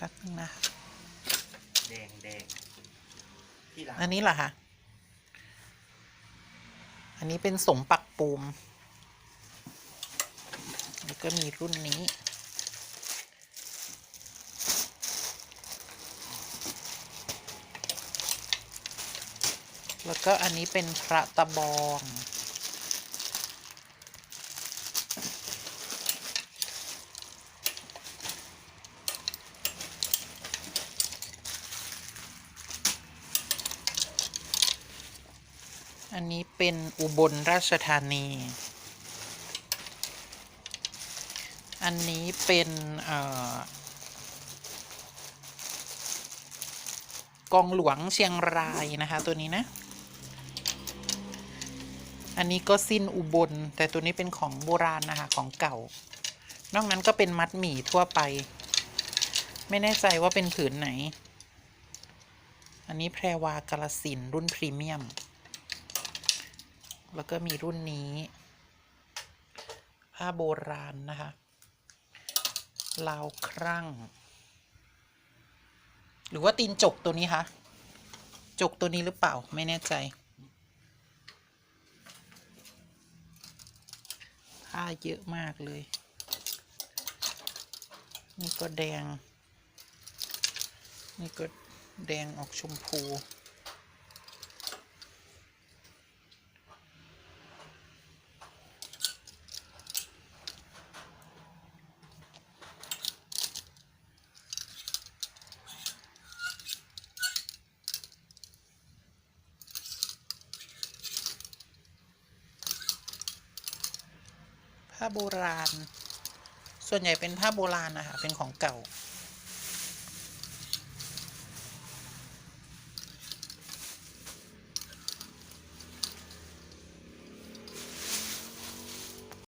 แป๊บนึงนะแดงแดงที่ร้านอันนี้เหรอคะอันนี้เป็นสมปักปูม แล้วก็มีรุ่นนี้แล้วก็อันนี้เป็นพระตะบอง อันนี้เป็นอุบลราชธานี อันนี้เป็นออกองหลวงเชียงรายนะคะ ตัวนี้นะ อันนี้ก็สิ้นอุบล แต่ตัวนี้เป็นของโบราณนะคะ ของเก่า นอกนั้นก็เป็นมัดหมี่ทั่วไป ไม่แน่ใจว่าเป็นผืนไหน อันนี้แพรวากาลสินรุ่นพรีเมียม แล้วก็มีรุ่นนี้ ผ้าโบราณนะคะลาวครั่ง หรือว่าตีนจกตัวนี้คะจกตัวนี้หรือเปล่าไม่แน่ใจผ้าเยอะมากเลย นี่ก็แดง นี่ก็แดงออกชมพู ผ้าโบราณ ส่วนใหญ่เป็นผ้าโบราณนะคะเป็นของเก่า